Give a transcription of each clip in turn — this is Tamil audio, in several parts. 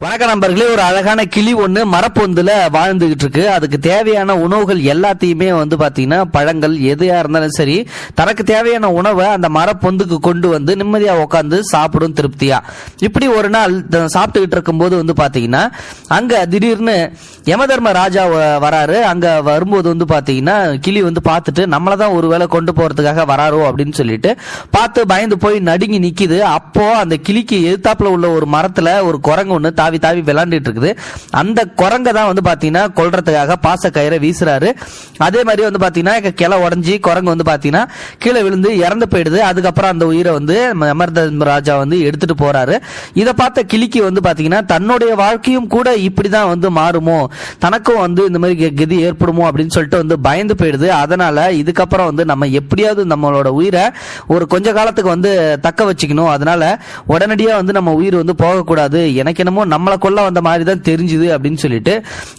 வணக்க நண்பர்களே ஒரு அழகான கிளி ஒன்று மரப்பொந்தில் வாழ்ந்துகிட்டு இருக்கு. அதுக்கு தேவையான உணவுகள் எல்லாத்தையுமே வந்து பார்த்தீங்கன்னா பழங்கள் எதுயா இருந்தாலும் சரி தனக்கு தேவையான உணவை அந்த மரப்பொந்துக்கு கொண்டு வந்து நிம்மதியாக உட்காந்து சாப்பிடும் திருப்தியா. இப்படி ஒரு நாள் சாப்பிட்டுக்கிட்டு இருக்கும்போது வந்து பார்த்தீங்கன்னா அங்கே திடீர்னு யமதர்ம ராஜா வ- வராரு. அங்கே வரும்போது வந்து பார்த்தீங்கன்னா கிளி வந்து பார்த்துட்டு நம்மளை தான் ஒரு வேளை கொண்டு போகிறதுக்காக வராரோ? அப்படின்னு சொல்லிட்டு பார்த்து பயந்து போய் நடுங்கி நிற்கிது அப்போ அந்த கிளிக்கு எதிர்த்தாப்புல உள்ள ஒரு மரத்தில் ஒரு குரங்கு ஒன்று தாவி தாவி விளாண்டுட்டு இருக்குது. அந்த குரங்க தான் வந்து பார்த்தீங்கன்னா கொல்றதுக்காக பாச கயிறை வீசுறாரு. அதே மாதிரி வந்து பார்த்தீங்கன்னா கிளை உடஞ்சி குரங்கு வந்து பார்த்தீங்கன்னா கீழே விழுந்து இறந்து போயிடுது. அதுக்கப்புறம் அந்த உயிரை வந்து அமர்தம் ராஜா வந்து எடுத்துட்டு போறாரு. இதை பார்த்த கிளிக்கு வந்து பார்த்தீங்கன்னா தன்னுடைய வாழ்க்கையும் கூட இப்படிதான் வந்து மாறுமோ? தனக்கும் வந்து இந்த மாதிரி கெ- கதி ஏற்படுமோ? அப்படின்னு சொல்லிட்டு வந்து பயந்து போயிடுது. அதனால இதுக்கப்புறம் வந்து நம்ம எப்படியாவது நம்மளோட உயிரை ஒரு கொஞ்ச காலத்துக்கு வந்து தக்க வச்சுக்கணும். அதனால உடனடியாக வந்து நம்ம உயிர் வந்து போகக்கூடாது. எனக்கு என்னமோ நம்ம நம்மளை கொல்ல வந்த மாதிரி தான் தெரிஞ்சுது அப்படின்னு சொல்லிட்டு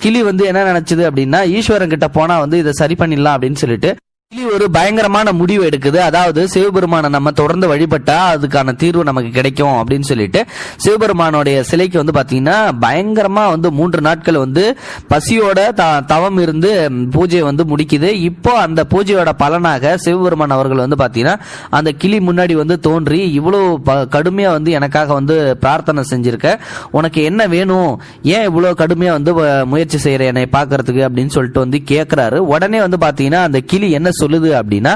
கிளி வந்து என்ன நினைச்சது அப்படின்னா ஈஸ்வரன் கிட்ட போனா வந்து இதை சரி பண்ணிடலாம் அப்படின்னு சொல்லிட்டு கிளி ஒரு பயங்கரமான முடிவு எடுக்குது. அதாவது சிவபெருமானை நம்ம தொடர்ந்து வழிபட்டா அதுக்கான தீர்வு நமக்கு கிடைக்கும் அப்படின்னு சொல்லிட்டு சிவபெருமானுடைய சிலைக்கு வந்து பாத்தீங்கன்னா பயங்கரமா வந்து மூன்று நாட்கள் வந்து பசியோட த- தவம் இருந்து பூஜையை வந்து முடிக்குது. இப்போ அந்த பூஜையோட பலனாக சிவபெருமான் அவர்கள் வந்து பாத்தீங்கன்னா அந்த கிளி முன்னாடி வந்து தோன்றி இவ்வளவு ப- கடுமையா வந்து எனக்காக வந்து பிரார்த்தனை செஞ்சிருக்க. உனக்கு என்ன வேணும்? ஏன் இவ்வளவு கடுமையா வந்து முயற்சி செய்யற என்னை பாக்குறதுக்கு அப்படின்னு சொல்லிட்டு வந்து கேக்குறாரு. உடனே வந்து பாத்தீங்கன்னா அந்த கிளி என்ன சொல்லு சொல்லுது அப்படின்னா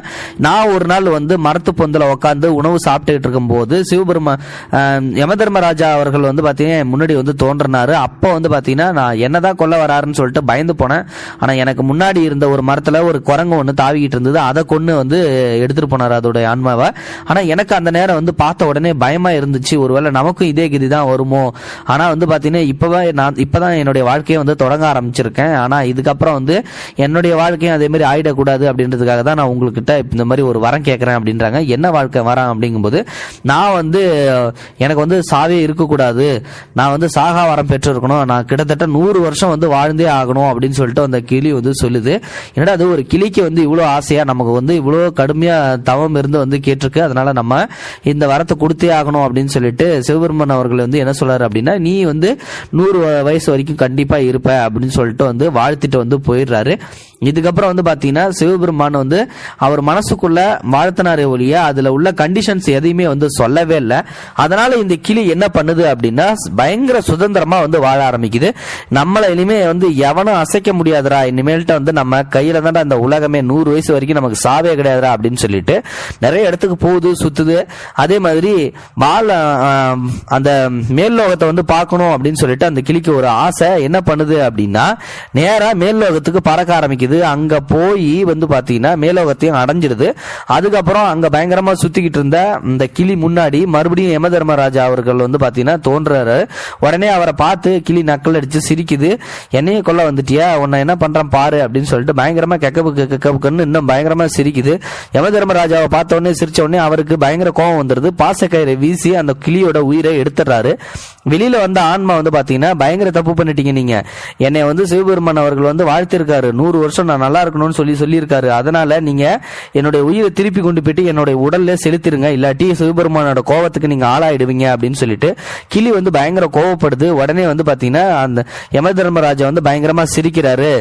நான் ஒரு நாள் வந்து மரத்து பொந்தில் உட்காந்து உணவு சாப்பிட்டுக்கிட்டு இருக்கும்போது சிவபெருமா யம தர்மராஜா அவர்கள் வந்து பார்த்தீங்கன்னா முன்னாடி வந்து தோன்றினாரு. அப்போ வந்து பார்த்தீங்கன்னா நான் என்னதான் கொல்ல வராருன்னு சொல்லிட்டு பயந்து போனேன். ஆனால் எனக்கு முன்னாடி இருந்த ஒரு மரத்தில் ஒரு குரங்கு ஒன்று தாவிக்கிட்டு இருந்தது. அதை கொண்டு வந்து எடுத்துகிட்டு போனார் அதோடைய ஆன்மாவை. ஆனால் எனக்கு அந்த நேரம் வந்து பார்த்த உடனே பயமாக இருந்துச்சு. ஒருவேளை நமக்கும் இதே கதி தான் வருமோ? ஆனால் வந்து பார்த்தீங்கன்னா இப்பவே நான் இப்போ தான் என்னுடைய வாழ்க்கையை வந்து தொடங்க ஆரம்பிச்சிருக்கேன். ஆனால் இதுக்கப்புறம் வந்து என்னுடைய வாழ்க்கையும் அதேமாதிரி ஆயிடக்கூடாது அப்படின்றதுக்காக தான் நான் உங்கள்கிட்ட இந்த மாதிரி ஒரு வரம் கேட்குறேன் அப்படின்றாங்க. என்ன வாழ்க்கை வரம் அப்படிங்கும்போது நான் வந்து எனக்கு வந்து சாவே இருக்கக்கூடாது. நான் வந்து சாகா வரம் பெற்றிருக்கணும். நான் கிட்டத்தட்ட நூறு வருஷம் வந்து வாழ்ந்தே ஆகணும் அப்படின்னு சொல்லிட்டு அந்த கிளி வந்து சொல்லுது. என்னடா அது ஒரு கிளிக்கு வந்து இவ்வளோ ஆசையாக நமக்கு வந்து இவ்வளோ கடுமையாக தவம் இருந்து வந்து கேட்டிருக்கு. அதனால நம்ம இந்த வரத்தை கொடுத்தே ஆகணும் அப்படின்னு சொல்லிட்டு சிவபெருமன் அவர்கள் வந்து என்ன சொல்றாரு அப்படின்னா நீ வந்து நூறு வயசு வரைக்கும் கண்டிப்பா இருப்ப அப்படின்னு சொல்லிட்டு வந்து வாழ்த்திட்டு வந்து போயிடுறாரு. இதுக்கப்புறம் வந்து பாத்தீங்கன்னா சிவபெருமான் வந்து அவர் மனசுக்குள்ள வாழ்த்தினாரே ஒழிய அதுல உள்ள கண்டிஷன்ஸ் எதையுமே வந்து சொல்லவே இல்லை. அதனால இந்த கிளி என்ன பண்ணுது அப்படின்னா பயங்கர சுதந்திரமா வந்து வாழ ஆரம்பிக்குது. நம்மள இனிமே வந்து எவனும் அசைக்க முடியாதுடா. இனிமேல்ட்ட வந்து நம்ம கையில தான் இந்த உலகமே. நூறு வயசு வரைக்கும் நமக்கு சாவே கிடையாதுடா அப்படின்னு சொல்லிட்டு நிறைய இடத்துக்கு போகுது சுத்துது. அதே மாதிரி வாழ அந்த மேல் லோகத்தை வந்து பார்க்கணும் அப்படின்னு சொல்லிட்டு அந்த கிளிக்கு ஒரு ஆசை. என்ன பண்ணுது அப்படின்னா நேரா மேல் லோகத்துக்கு பறக்க ஆரம்பிக்குது. அங்க போய் வந்து பாத்தீங்கன்னா ஏலோகத்தையும் அடைஞ்சிடுது. அதுக்கப்புறம் அங்க பயங்கரமா சுத்திக்கிட்டு இருந்த இந்த கிளி முன்னாடி மறுபடியும் யம தர்மராஜா அவர்கள் வந்து பாத்தீங்கன்னா தோன்றாரு. உடனே அவரை பார்த்து கிளி நக்கல் அடிச்சு சிரிக்குது. என்னையே கொல்ல வந்துட்டியா? உன்னை என்ன பண்றான் பாரு அப்படின்னு சொல்லிட்டு பயங்கரமா கெக்கபுக்கு கெக்கபுக்குன்னு இன்னும் பயங்கரமா சிரிக்குது. யம தர்மராஜாவை பார்த்த உடனே சிரிச்ச உடனே அவருக்கு பயங்கர கோவம் வந்துருது. பாசக்கயிறை வீசி அந்த கிளியோட உயிரை எடுத்துடுறாரு. வெளியில வந்த ஆன்மா வந்து பாத்தீங்கன்னா பயங்கர தப்பு பண்ணிட்டீங்க நீங்க. என்னை வந்து சிவபெருமான் அவர்கள் வந்து வாழ்த்திருக்காரு. நூறு வருஷம் நான் நல்லா இருக்கணும்னு சொல்லி சொல்லியிருக்காரு. அதனால நீங்க என்னுடைய உயிரை திருப்பி கொண்டு போயிட்டு என்னுடைய உடல்ல செலுத்திருங்க. இல்லாட்டி சிவபெருமானோட கோவத்துக்கு நீங்க ஆளாயிடுவீங்க அப்படின்னு சொல்லிட்டு கிளி வந்து பயங்கர கோவப்படுது. உடனே வந்து பாத்தீங்கன்னா அந்த யம தர்மராஜா வந்து பயங்கரமா சிரிக்கிறாரு.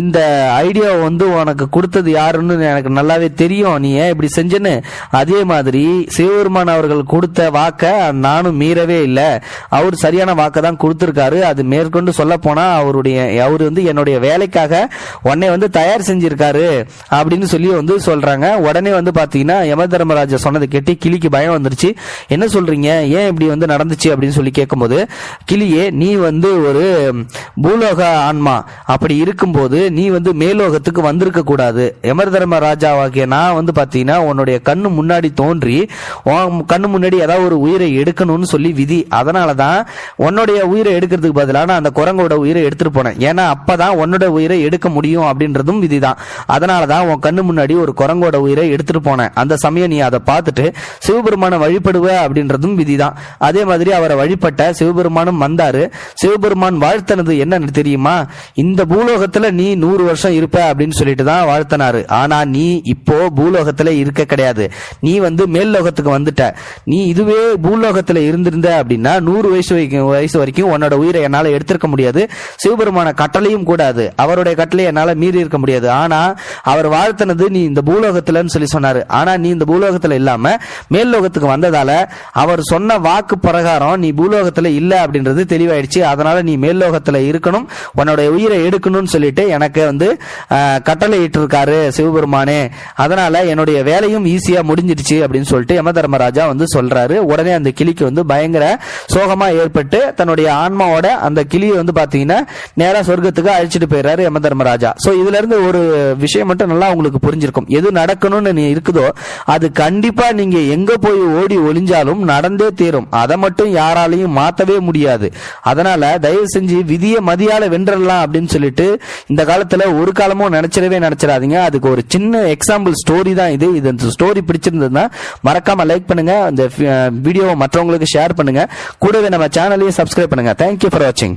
இந்த ஐடியா வந்து உனக்கு கொடுத்தது யாருன்னு எனக்கு நல்லாவே தெரியும். நீ ஏன் இப்படி செஞ்சேன்னு? அதே மாதிரி சிவபெருமான் அவர்கள் கொடுத்த வாக்க நானும் மீறவே இல்லை. அவர் சரியான வாக்கை தான் கொடுத்திருக்காரு. அது மேற்கொண்டு சொல்ல போனா அவருடைய அவர் வந்து என்னுடைய வேலைக்காக உன்னை வந்து தயார் செஞ்சிருக்காரு அப்படின்னு சொல்லி வந்து சொல்றாங்க. உடனே வந்து பாத்தீங்கன்னா யம தர்மராஜா சொன்னதை கேட்டு கிளிக்கு பயம் வந்துருச்சு. என்ன சொல்றீங்க? ஏன் இப்படி வந்து நடந்துச்சு அப்படின்னு சொல்லி கேட்கும்போது கிளியே நீ வந்து ஒரு பூலோக ஆன்மா. அப்படி இருக்கும்போது நீ வந்து மேலோகத்துக்கு வந்திருக்க கூடாது. யமர் தர்ம ராஜாவாகிய நான் வந்து பாத்தீங்கன்னா உன்னுடைய கண்ணு முன்னாடி தோன்றி உன் கண்ணு முன்னாடி ஏதாவது ஒரு உயிரை எடுக்கணும்னு சொல்லி விதி. அதனால தான் உன்னுடைய உயிரை எடுக்கிறதுக்கு பதிலாக நான் அந்த குரங்கோட உயிரை எடுத்துட்டு போனேன். ஏன்னா அப்பதான் உன்னோட உயிரை எடுக்க முடியும் அப்படின்றதும் விதி தான் அதனால தான் உன் கண்ணு முன்னாடி ஒரு குரங்கோட உயிரை எடுத்துட்டு போனேன். அந்த சமயம் நீ அதை பார்த்துட்டு சிவபெருமானை வழிபடுவ அப்படின்றதும் விதிதான். அதே மாதிரி அவரை வழிபட்ட சிவபெருமானும் வந்தாரு. சிவபெருமான் வாழ்த்தனது என்னன்னு தெரியுமா? இந்த பூலோகத்துல நீ நூறு வருஷம் இருப்ப அப்படின்னு சொல்லிட்டு தான் வாழ்த்தனாரு. ஆனா நீ இப்போ பூலோகத்துல இருக்க கிடையாது. நீ வந்து மேல் லோகத்துக்கு வந்துட்ட. நீ இதுவே பூலோகத்துல இருந்திருந்த அப்படின்னா நூறு வயசு வரைக்கும் வயசு வரைக்கும் உன்னோட உயிரை என்னால எடுத்திருக்க முடியாது. சிவபெருமான கட்டளையும் கூடாது. அவருடைய கட்டளை என்னால மீறி இருக்க முடியாது. ஆனா அவர் வாழ்த்தனது நீ இந்த பூலோகத்துலன்னு சொல்லி சொன்னாரு. ஆனா நீ இந்த பூலோகத்துல இல்லாம மேல் லோகத்துக்கு வந்ததால அவர் சொன்ன வாக்கு பிரகாரம் நீ பூலோகத்துல இல்ல அப்படின்றது தெளிவாயிடுச்சு. அதனால நீ மேல் லோகத்துல இருக்கணும் உன்னோட உயிரை எடுக்கணும்னு சொல்லிட்டு எனக்கு வந்து கட்டளை இட்டிருக்காரு சிவபெருமானே. அதனால என்னுடைய வேலையும் ஈஸியா முடிஞ்சிடுச்சு அப்படின்னு சொல்லிட்டு யம தர்மராஜா வந்து சொல்றாரு. உடனே அந்த கிளிக்கு வந்து பயங்கர சோகமா ஏற்பட்டு தன்னுடைய ஆன்மாவோட அந்த கிளியை வந்து பாத்தீங்கன்னா நேரா சொர்க்கத்துக்கு அழைச்சிட்டு போயிடுறாரு யம தர்மராஜா சோ இதுல இருந்து ஒரு விஷயம் மட்டும் நல்லா உங்களுக்கு புரிஞ்சிருக்கும். எது நடக்கணும்னு நீ இருக்குதோ அது கண்டிப்பா நீங்க எங்க போய் ஓடி ஒளிஞ்சாலும் நடந்தே தீரும். அதை மட்டும் யாராலையும் மாத்தவே முடியாது. அதனால தயவு செஞ்சு விதியை மதியால வென்றலாம் அப்படின்னு சொல்லிட்டு இந்த காலத்துல ஒரு காலமும் நினைச்சிடவே நினைச்சிடாதீங்க. அதுக்கு ஒரு சின்ன எக்ஸாம்பிள் ஸ்டோரி தான் இது. இது ஸ்டோரி பிடிச்சிருந்ததுன்னா மறக்காம லைக் பண்ணுங்க. இந்த வீடியோவை மற்றவங்களுக்கு ஷேர் பண்ணுங்க. கூடவே நம்ம சேனலையும் சப்ஸ்கிரைப் பண்ணுங்க. தேங்க்யூ ஃபார் வாட்சிங்